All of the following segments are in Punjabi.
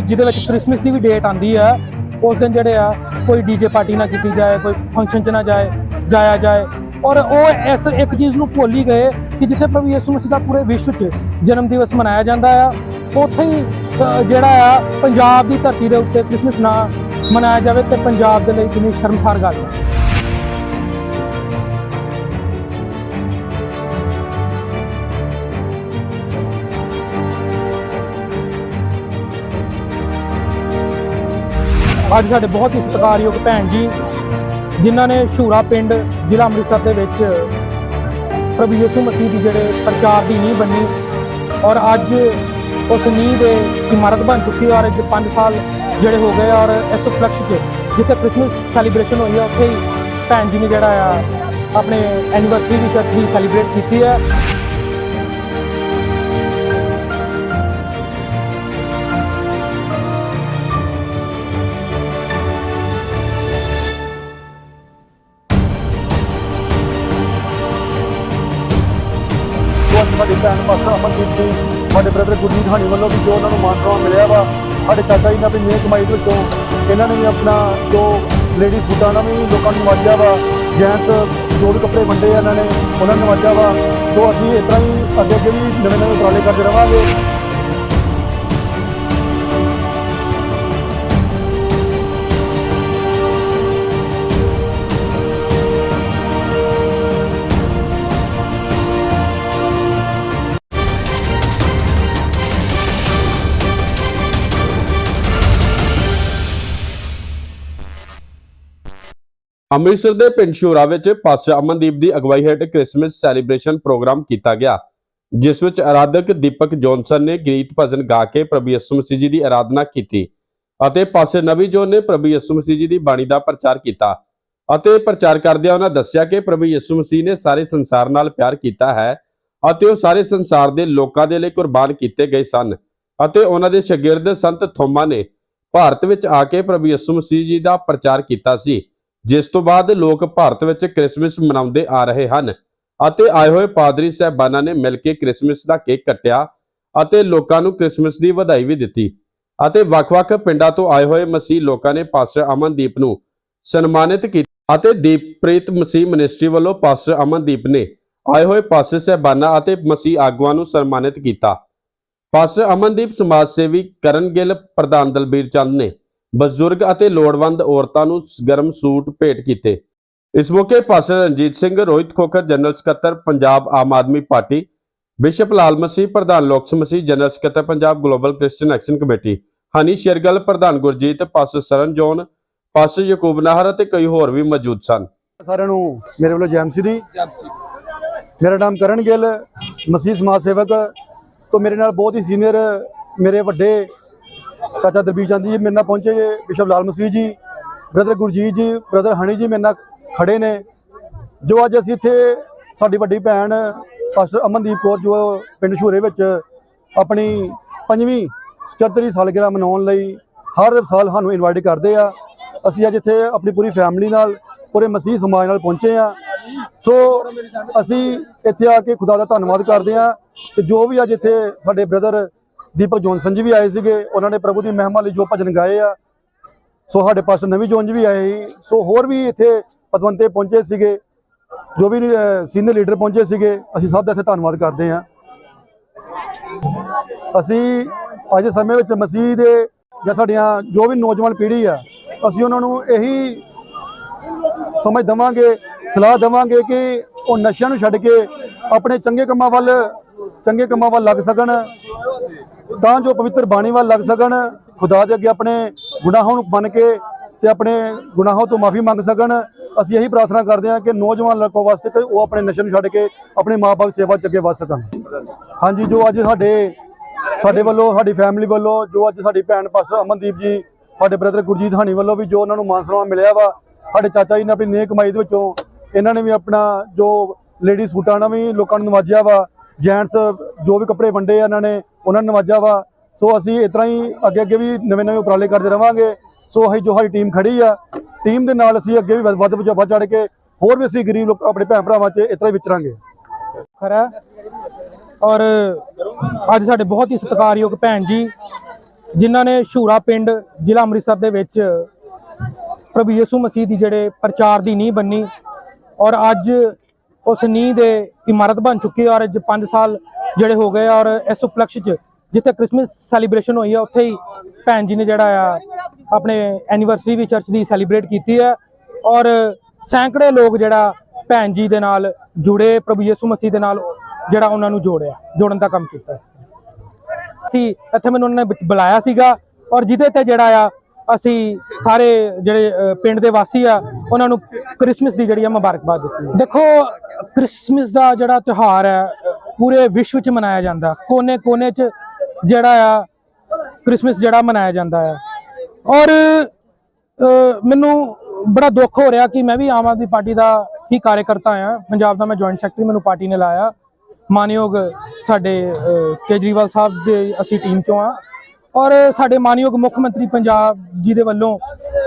ਜਿਹਦੇ ਵਿੱਚ ਕ੍ਰਿਸਮਸ ਦੀ ਵੀ ਡੇਟ ਆਂਦੀ ਆ, ਉਸ ਦਿਨ ਜਿਹੜੇ ਆ, ਕੋਈ ਡੀਜੇ ਪਾਰਟੀ ਨਾ ਕੀਤੀ ਜਾਏ, ਕੋਈ ਫੰਕਸ਼ਨ 'ਚ ਨਾ ਜਾਏ, ਜਾਇਆ ਜਾਏ। ਔਰ ਉਹ ਇਸ ਇੱਕ ਚੀਜ਼ ਨੂੰ ਭੁੱਲ ਹੀ ਗਏ ਕਿ ਜਿੱਥੇ ਪ੍ਰਭੂ ਯਿਸੂ ਮਸੀਹ ਦਾ ਪੂਰੇ ਵਿਸ਼ਵ 'ਚ ਜਨਮ ਦਿਵਸ ਮਨਾਇਆ ਜਾਂਦਾ ਆ, ਉੱਥੇ ਹੀ ਜਿਹੜਾ ਆ, ਪੰਜਾਬ ਦੀ ਧਰਤੀ ਦੇ ਉੱਤੇ ਕ੍ਰਿਸਮਸ ਨਾ ਮਨਾਇਆ ਜਾਵੇ ਤੇ ਪੰਜਾਬ ਦੇ ਲਈ ਕਿੰਨੀ ਸ਼ਰਮਸਾਰ ਗੱਲ ਹੈ ਅੱਜ ਸਾਡੇ ਬਹੁਤ ਹੀ ਸਤਿਕਾਰਯੋਗ ਭੈਣ ਜੀ, ਜਿਨ੍ਹਾਂ ਨੇ ਸ਼ੂਰਾ ਪਿੰਡ ਜ਼ਿਲ੍ਹਾ ਅੰਮ੍ਰਿਤਸਰ ਦੇ ਵਿੱਚ ਪ੍ਰਭੂ ਯਿਸੂ ਮਸੀਹ ਦੀ ਜਿਹੜੇ ਪ੍ਰਚਾਰ ਦੀ ਨੀਂਹ ਬੰਨੀ ਔਰ ਅੱਜ ਉਸ ਨੀਂਹ ਦੇ ਇਮਾਰਤ ਬਣ ਚੁੱਕੀ ਔਰ ਅੱਜ 5 ਸਾਲ ਜਿਹੜੇ ਹੋ ਗਏ ਔਰ ਇਸ ਉਪਲਕਸ਼ 'ਚ ਜਿੱਥੇ ਕ੍ਰਿਸਮਸ ਸੈਲੀਬ੍ਰੇਸ਼ਨ ਹੋਈ ਹੈ, ਉੱਥੇ ਹੀ ਭੈਣ ਜੀ ਨੇ ਜਿਹੜਾ ਆ, ਆਪਣੇ ਐਨੀਵਰਸਰੀ ਵੀ ਚਰਚ ਦੀ ਸੈਲੀਬ੍ਰੇਟ ਕੀਤੀ ਹੈ। ਸਾਡੀ ਭੈਣ ਮਾਸਟਰ ਅਮਨਦੀਪ ਜੀ ਸਾਡੇ ਬ੍ਰਦਰ ਗੁਰਜੀਤ ਹਾਣੀ ਵੱਲੋਂ ਵੀ ਜੋ ਉਹਨਾਂ ਨੂੰ ਮਾਨ ਸਨਮਾਨ ਮਿਲਿਆ ਵਾ, ਸਾਡੇ ਚਾਚਾ ਜੀ ਨੇ ਆਪਣੀ ਮਿਹਨਤ ਕਮਾਈ ਦੇ ਵਿੱਚੋਂ ਇਹਨਾਂ ਨੇ ਵੀ ਆਪਣਾ ਜੋ ਲੇਡੀਜ਼ ਸੂਟਾਂ ਨਾਲ ਵੀ ਲੋਕਾਂ ਨੂੰ ਨਵਾਜਿਆ ਵਾ ਜੈਂਟਸ ਜੋ ਵੀ ਕੱਪੜੇ ਵੰਡੇ ਆ ਇਹਨਾਂ ਨੇ, ਉਹਨਾਂ ਨੂੰ ਨਵਾਜਿਆ ਵਾ। ਸੋ ਅਸੀਂ ਇਸ ਤਰ੍ਹਾਂ ਹੀ ਅੱਗੇ ਅੱਗੇ ਵੀ ਨਵੇਂ ਨਵੇਂ ਉਪਰਾਲੇ ਕਰਦੇ ਰਵਾਂਗੇ। ਅੰਮ੍ਰਿਤਸਰ ਦੇ ਪਿੰਡ ਸ਼ੋਰਾ ਵਿੱਚ ਪਾਸਟਰ ਅਮਨਦੀਪ ਦੀ ਅਗਵਾਈ ਹੇਠ ਕ੍ਰਿਸਮਸ ਸੈਲੀਬ੍ਰੇਸ਼ਨ ਪ੍ਰੋਗਰਾਮ ਕੀਤਾ ਗਿਆ, ਜਿਸ ਵਿੱਚ ਆਰਾਧਕ ਦੀਪਕ ਜੌਨਸਨ ਨੇ ਗੀਤ ਭਜਨ ਗਾ ਕੇ ਪ੍ਰਭੂ ਯਿਸੂ ਮਸੀਹ ਜੀ ਦੀ ਆਰਾਧਨਾ ਕੀਤੀ ਅਤੇ ਪਾਸੇ ਨਵੀ ਜੋਨ ਨੇ ਪ੍ਰਭੂ ਯਿਸੂ ਮਸੀਹ ਜੀ ਦੀ ਬਾਣੀ ਦਾ ਪ੍ਰਚਾਰ ਕੀਤਾ ਅਤੇ ਪ੍ਰਚਾਰ ਕਰਦਿਆਂ ਉਹਨਾਂ ਦੱਸਿਆ ਕਿ ਪ੍ਰਭੂ ਯਿਸੂ ਮਸੀਹ ਨੇ ਸਾਰੇ ਸੰਸਾਰ ਨਾਲ ਪਿਆਰ ਕੀਤਾ ਹੈ ਅਤੇ ਉਹ ਸਾਰੇ ਸੰਸਾਰ ਦੇ ਲੋਕਾਂ ਦੇ ਲਈ ਕੁਰਬਾਨ ਕੀਤੇ ਗਏ ਸਨ ਅਤੇ ਉਹਨਾਂ ਦੇ ਸ਼ਾਗਿਰਦ ਸੰਤ ਥੋਮਾ ਨੇ ਭਾਰਤ ਵਿੱਚ ਆ ਕੇ ਪ੍ਰਭੂ ਯਿਸੂ ਮਸੀਹ ਜੀ ਦਾ ਪ੍ਰਚਾਰ ਕੀਤਾ ਸੀ। ਜਿਸ ਤੋਂ ਬਾਅਦ ਲੋਕ ਭਾਰਤ ਵਿੱਚ ਕ੍ਰਿਸਮਸ ਮਨਾਉਂਦੇ ਆ ਰਹੇ ਹਨ ਅਤੇ ਆਏ ਹੋਏ ਪਾਦਰੀ ਸਹਿਬਾਨਾਂ ਨੇ ਮਿਲ ਕੇ ਕ੍ਰਿਸਮਸ ਦਾ ਕੇਕ ਕੱਟਿਆ ਅਤੇ ਲੋਕਾਂ ਨੂੰ ਕ੍ਰਿਸਮਸ ਦੀ ਵਧਾਈ ਵੀ ਦਿੱਤੀ ਅਤੇ ਵੱਖ-ਵੱਖ ਪਿੰਡਾਂ ਤੋਂ ਆਏ ਹੋਏ ਮਸੀਹ ਲੋਕਾਂ ਨੇ ਪਾਸਟਰ ਅਮਨਦੀਪ ਨੂੰ ਸਨਮਾਨਿਤ ਕੀਤਾ ਅਤੇ ਦੀਪਪ੍ਰੀਤ ਮਸੀਹ ਮਿਨਿਸਟਰੀ ਵੱਲੋਂ ਪਾਸਟਰ ਅਮਨਦੀਪ ਨੇ ਆਏ ਹੋਏ ਪਾਸਟਰ ਸਹਿਬਾਨਾਂ ਅਤੇ ਮਸੀਹ ਆਗੂਆਂ ਨੂੰ ਸਨਮਾਨਿਤ ਕੀਤਾ। ਪਾਸਟਰ ਅਮਨਦੀਪ ਸਮਾਜ ਸੇਵੀ ਕਰਨ ਗਿੱਲ, ਪ੍ਰਧਾਨ ਦਲਬੀਰ ਚੰਦ ਨੇ ਬਜ਼ੁਰਗ ਅਤੇ ਲੋੜਵੰਦ ਔਰਤਾਂ ਨੂੰ ਗਰਮ ਸੂਟ ਭੇਟ ਕੀਤੇ। ਇਸ ਮੌਕੇ ਪਾਸਟਰ ਰਣਜੀਤ ਸਿੰਘ, ਰੋਹਿਤ ਖੋਖਰ, ਜਨਰਲ ਸਕੱਤਰ, ਪੰਜਾਬ ਆਮ ਆਦਮੀ ਪਾਰਟੀ, ਬਿਸ਼ਪ ਲਾਲ ਮਸੀਹ, ਪ੍ਰਧਾਨ ਲੋਕ ਮਸੀਹ, ਜਨਰਲ ਸਕੱਤਰ, Punjab global Christian action committee, Honey Shergill, ਪ੍ਰਧਾਨ Gurjit, pastor Saran John, pastor Yakub Nahar ਅਤੇ ਕਈ ਹੋਰ ਵੀ ਮੌਜੂਦ ਸਨ। ਸਾਰਿਆਂ ਨੂੰ ਮੇਰੇ ਵੱਲੋਂ ਜੈਮ ਸ਼੍ਰੀ ਮੇਰਾ ਨਾਮ ਕਰਨ ਗਿੱਲ, ਮਸੀਹ ਸਮਾਜ ਸੇਵਕ, ਤੋਂ ਮੇਰੇ ਨਾਲ ਬਹੁਤ ਹੀ ਸੀਨੀਅਰ, ਮੇਰੇ ਵੱਡੇ ਚਾਚਾ ਦਰਬੀਰ ਚੰਦ ਜੀ ਮੇਰੇ ਨਾਲ ਪਹੁੰਚੇ ਜੇ, ਬਿਸ਼ਪ ਲਾਲ ਮਸੀਹ ਜੀ, ਬ੍ਰਦਰ ਗੁਰਜੀਤ ਜੀ, ਬ੍ਰਦਰ ਹਣੀ ਜੀ ਮੇਰੇ ਨਾਲ ਖੜੇ ਨੇ। ਜੋ ਅੱਜ ਅਸੀਂ ਇੱਥੇ ਸਾਡੀ ਵੱਡੀ ਭੈਣ ਪਾਸਟਰ ਅਮਨਦੀਪ ਕੌਰ, ਜੋ ਪਿੰਡ ਸ਼ੂਰੇ ਵਿੱਚ ਆਪਣੀ ਪੰਜਵੀਂ ਚੜ੍ਹਤਰੀ ਸਾਲਗਿਰਾ ਮਨਾਉਣ ਲਈ ਹਰ ਸਾਲ ਸਾਨੂੰ ਇਨਵਾਈਟ ਕਰਦੇ ਆ, ਅਸੀਂ ਅੱਜ ਇੱਥੇ ਆਪਣੀ ਪੂਰੀ ਫੈਮਿਲੀ ਨਾਲ, ਪੂਰੇ ਮਸੀਹ ਸਮਾਜ ਨਾਲ ਪਹੁੰਚੇ ਆ। ਸੋ ਅਸੀਂ ਇੱਥੇ ਆ ਕੇ ਖੁਦਾ ਦਾ ਧੰਨਵਾਦ ਕਰਦੇ ਆ ਕਿ ਜੋ ਵੀ ਅੱਜ ਇੱਥੇ ਸਾਡੇ ਬ੍ਰਦਰ ਦੀਪਕ ਜੋਨਸਨ ਜੀ ਵੀ ਆਏ ਸੀਗੇ, ਉਹਨਾਂ ਨੇ ਪ੍ਰਭੂ ਦੀ ਮਹਿਮਾ ਲਈ ਜੋ ਭਜਨ ਗਾਏ ਆ, ਸੋ ਸਾਡੇ ਪਾਸਟਰ ਨਵੀਂ ਜੋਨ ਜੀ ਵੀ ਆਏ ਸੀ, ਸੋ ਹੋਰ ਵੀ ਇੱਥੇ ਪਤਵੰਤੇ ਪਹੁੰਚੇ ਸੀਗੇ, ਜੋ ਵੀ ਸੀਨੀਅਰ ਲੀਡਰ ਪਹੁੰਚੇ ਸੀਗੇ, ਅਸੀਂ ਸਭ ਦਾ ਇੱਥੇ ਧੰਨਵਾਦ ਕਰਦੇ ਆ ਅਸੀਂ ਅੱਜ ਸਮੇਂ ਵਿੱਚ ਮਸੀਹ ਦੇ ਜਾਂ ਸਾਡੀਆਂ ਜੋ ਵੀ ਨੌਜਵਾਨ ਪੀੜ੍ਹੀ ਆ, ਅਸੀਂ ਉਹਨਾਂ ਨੂੰ ਇਹੀ ਸਮਝ ਦਵਾਂਗੇ, ਸਲਾਹ ਦਵਾਂਗੇ ਕਿ ਉਹ ਨਸ਼ਿਆਂ ਨੂੰ ਛੱਡ ਕੇ ਆਪਣੇ ਚੰਗੇ ਕੰਮਾਂ ਵੱਲ, ਚੰਗੇ ਕੰਮਾਂ ਵੱਲ ਲੱਗ ਸਕਣ ਤਾਂ ਜੋ ਪਵਿੱਤਰ ਬਾਣੀ ਵੱਲ ਲੱਗ ਸਕਣ, ਖੁਦਾ ਦੇ ਅੱਗੇ ਆਪਣੇ ਗੁਨਾਹਾਂ ਨੂੰ ਮੰਨ ਕੇ ਤੇ ਆਪਣੇ ਗੁਨਾਹਾਂ ਤੋਂ ਮਾਫੀ ਮੰਗ ਸਕਣ, ਅਸੀਂ ਇਹੀ ਪ੍ਰਾਰਥਨਾ ਕਰਦੇ ਹਾਂ ਕਿ ਨੌਜਵਾਨ ਲੋਕਾਂ ਵਾਸਤੇ ਕਿ ਉਹ ਆਪਣੇ ਨਸ਼ੇ ਨੂੰ ਛੱਡ ਕੇ ਆਪਣੇ ਮਾਪੇ ਦੀ ਸੇਵਾ 'ਚ ਅੱਗੇ ਵਧ ਸਕਣ। ਹਾਂਜੀ, ਜੋ ਅੱਜ ਸਾਡੇ ਸਾਡੇ ਵੱਲੋਂ, ਸਾਡੀ ਫੈਮਿਲੀ ਵੱਲੋਂ, ਜੋ ਅੱਜ ਸਾਡੀ ਭੈਣ ਪਾਸਟਰ ਅਮਨਦੀਪ ਜੀ, ਸਾਡੇ ਬ੍ਰਦਰ ਗੁਰਜੀਤ ਹਾਣੀ ਵੱਲੋਂ ਵੀ ਜੋ ਉਹਨਾਂ ਨੂੰ ਮਾਨ ਸਨਮਾਨ ਮਿਲਿਆ ਵਾ, ਸਾਡੇ ਚਾਚਾ ਜੀ ਨੇ ਆਪਣੀ ਨੇਕ ਕਮਾਈ ਦੇ ਵਿੱਚੋਂ ਇਹਨਾਂ ਨੇ ਵੀ ਆਪਣਾ ਜੋ ਲੇਡੀ ਸੂਟਾਂ ਨਾਲ ਵੀ ਲੋਕਾਂ ਨੂੰ ਨਵਾਜਿਆ ਵਾ ਜੈਂਟਸ ਜੋ ਵੀ ਕੱਪੜੇ ਵੰਡੇ ਆ ਇਹਨਾਂ ਨੇ ਉਹਨਾਂ ਨੂੰ ਨਵਾਜਿਆ ਵਾ। ਸੋ ਅਸੀਂ ਇਸ ਤਰ੍ਹਾਂ ਹੀ ਅੱਗੇ ਅੱਗੇ ਵੀ ਨਵੇਂ ਨਵੇਂ ਉਪਰਾਲੇ ਕਰਦੇ ਰਵਾਂਗੇ। ਸੋ ਅਸੀਂ ਜੋ ਸਾਡੀ ਟੀਮ ਖੜੀ ਆ, ਟੀਮ ਦੇ ਨਾਲ ਅਸੀਂ ਅੱਗੇ ਵੀ ਵੱਧ ਵੱਧ ਵਿੱਚ ਵੱਧ ਚੜ ਕੇ ਹੋਰ ਵੀ ਅਸੀਂ ਗਰੀਬ ਲੋਕ ਆਪਣੇ ਭੈਣ ਭਰਾਵਾਂ 'ਚ ਇਸ ਤਰ੍ਹਾਂ ਹੀ ਵਿਚਰਾਂਗੇ। ਖਰਾ ਔਰ ਅੱਜ ਸਾਡੇ ਬਹੁਤ ਹੀ ਸਤਿਕਾਰਯੋਗ ਭੈਣ ਜੀ, ਜਿਨ੍ਹਾਂ ਨੇ ਸ਼ੂਰਾ ਪਿੰਡ ਜ਼ਿਲ੍ਹਾ ਅੰਮ੍ਰਿਤਸਰ ਦੇ ਵਿੱਚ ਪ੍ਰਭੂ ਯਿਸੂ ਮਸੀਹ ਦੀ ਜਿਹੜੇ ਪ੍ਰਚਾਰ ਦੀ ਨੀਂਹ ਬੰਨੀ। ਔਰ ਅੱਜ ਉਸ ਨੀਂਹ ਦੇ ਇਮਾਰਤ ਬਣ ਚੁੱਕੀ ਔਰ ਅੱਜ 5 ਸਾਲ ਜਿਹੜੇ ਹੋ ਗਏ ਔਰ ਇਸ ਉਪਲਕਸ਼ 'ਚ ਜਿੱਥੇ ਕ੍ਰਿਸਮਸ ਸੈਲੀਬ੍ਰੇਸ਼ਨ ਹੋਈ ਆ, ਉੱਥੇ ਹੀ ਭੈਣ ਜੀ ਨੇ ਜਿਹੜਾ ਆ, ਆਪਣੇ ਐਨੀਵਰਸਰੀ ਵੀ ਚਰਚ ਦੀ ਸੈਲੀਬ੍ਰੇਟ ਕੀਤੀ ਹੈ ਔਰ ਸੈਂਕੜੇ ਲੋਕ ਜਿਹੜਾ ਭੈਣ ਜੀ ਦੇ ਨਾਲ ਜੁੜੇ, ਪ੍ਰਭੂ ਯਿਸੂ ਮਸੀਹ ਦੇ ਨਾਲ ਜਿਹੜਾ ਉਹਨਾਂ ਨੂੰ ਜੋੜਿਆ, ਜੋੜਨ ਦਾ ਕੰਮ ਕੀਤਾ। ਸੀ ਇੱਥੇ ਮੈਨੂੰ ਉਹਨਾਂ ਨੇ ਬੁਲਾਇਆ ਸੀਗਾ ਔਰ ਜਿਹਦੇ ਤੇ ਜਿਹੜਾ ਆ, ਅਸੀਂ ਸਾਰੇ ਜਿਹੜੇ ਪਿੰਡ ਦੇ ਵਾਸੀ ਆ, ਉਹਨਾਂ ਨੂੰ ਕ੍ਰਿਸਮਸ ਦੀ ਜਿਹੜੀ ਆ ਮੁਬਾਰਕਬਾਦ ਦਿੱਤੀ। ਦੇਖੋ ਕ੍ਰਿਸਮਸ ਦਾ ਜਿਹੜਾ ਤਿਉਹਾਰ ਹੈ ਪੂਰੇ ਵਿਸ਼ਵ 'ਚ ਮਨਾਇਆ ਜਾਂਦਾ। ਕੋਨੇ-ਕੋਨੇ 'ਚ ਜਿਹੜਾ ਆ, ਕ੍ਰਿਸਮਸ ਜਿਹੜਾ ਮਨਾਇਆ ਜਾਂਦਾ ਆ। ਔਰ ਮੈਨੂੰ ਬੜਾ ਦੁੱਖ ਹੋ ਰਿਹਾ ਕਿ ਮੈਂ ਵੀ ਆਮ ਆਦਮੀ ਪਾਰਟੀ ਦਾ ਹੀ ਕਾਰਜਕਰਤਾ ਆ। ਪੰਜਾਬ ਦਾ ਮੈਂ ਜੁਆਇੰਟ ਸੈਕਟਰੀ ਮੈਨੂੰ ਪਾਰਟੀ ਨੇ ਲਾਇਆ। ਮਾਨਯੋਗ ਸਾਡੇ ਕੇਜਰੀਵਾਲ ਸਾਹਿਬ ਦੇ ਅਸੀਂ ਟੀਮ ਚੋਂ ਆ। ਔਰ ਸਾਡੇ ਮਾਨਯੋਗ ਮੁੱਖ ਮੰਤਰੀ ਪੰਜਾਬ ਜੀ ਦੇ ਵੱਲੋਂ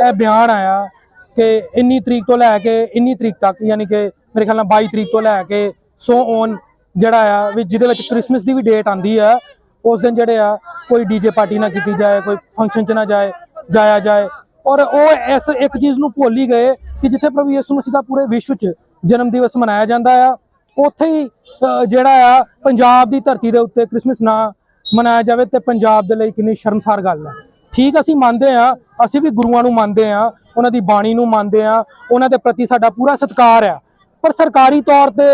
ਇਹ ਬਿਆਨ ਆਇਆ ਕਿ ਇੰਨੀ ਤਰੀਕ ਤੋਂ ਲੈ ਕੇ, ਇੰਨੀ ਤਰੀਕ ਤੱਕ, ਯਾਨੀ ਕਿ ਮੇਰੇ ਖਿਆਲ ਨਾਲ 22 ਤਰੀਕ ਤੋਂ ਲੈ ਕੇ ਸੋ ਔਨ ਜਿਹੜਾ ਆ, ਵੀ ਜਿਹਦੇ ਵਿੱਚ ਕ੍ਰਿਸਮਸ ਦੀ ਵੀ ਡੇਟ ਆਂਦੀ ਆ, ਉਸ ਦਿਨ ਜਿਹੜੇ ਆ, ਕੋਈ ਡੀਜੇ ਪਾਰਟੀ ਨਾ ਕੀਤੀ ਜਾਏ, ਕੋਈ ਫੰਕਸ਼ਨ 'ਚ ਨਾ ਜਾਏ, ਜਾਇਆ ਜਾਏ। ਔਰ ਉਹ ਇਸ ਇੱਕ ਚੀਜ਼ ਨੂੰ ਭੁੱਲ ਹੀ ਗਏ ਕਿ ਜਿੱਥੇ ਪ੍ਰਭੂ ਯਿਸੂ ਮਸੀਹ ਦਾ ਪੂਰੇ ਵਿਸ਼ਵ 'ਚ ਜਨਮ ਦਿਵਸ ਮਨਾਇਆ ਜਾਂਦਾ ਆ, ਉੱਥੇ ਹੀ ਜਿਹੜਾ ਆ, ਪੰਜਾਬ ਦੀ ਧਰਤੀ ਦੇ ਉੱਤੇ ਕ੍ਰਿਸਮਸ ਨਾ ਮਨਾਇਆ ਜਾਵੇ ਤੇ ਪੰਜਾਬ ਦੇ ਲਈ ਕਿੰਨੀ ਸ਼ਰਮਸਾਰ ਗੱਲ ਹੈ ਠੀਕ ਅਸੀਂ ਮੰਨਦੇ ਆ, ਅਸੀਂ ਵੀ ਗੁਰੂਆਂ ਨੂੰ ਮੰਨਦੇ ਆ, ਉਹਨਾਂ ਦੀ ਬਾਣੀ ਨੂੰ ਮੰਨਦੇ ਆ, ਉਹਨਾਂ ਦੇ ਪ੍ਰਤੀ ਸਾਡਾ ਪੂਰਾ ਸਤਿਕਾਰ ਆ। ਪਰ ਸਰਕਾਰੀ ਤੌਰ ਤੇ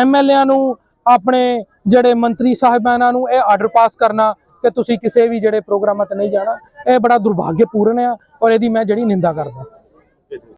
ਐਮਐਲਏਆਂ ਨੂੰ ਆਪਣੇ ਜਿਹੜੇ ਮੰਤਰੀ ਸਾਹਿਬਾਨਾਂ ਨੂੰ ਇਹ ਆਰਡਰ ਪਾਸ ਕਰਨਾ ਕਿ ਤੁਸੀਂ ਕਿਸੇ ਵੀ ਜਿਹੜੇ ਪ੍ਰੋਗਰਾਮਾਂ ਤੇ ਨਹੀਂ ਜਾਣਾ, ਇਹ ਬੜਾ ਦੁਰਭਾਗਯਪੂਰਨ ਆ ਔਰ ਇਹਦੀ ਮੈਂ ਜਿਹੜੀ ਨਿੰਦਾ ਕਰਦਾ।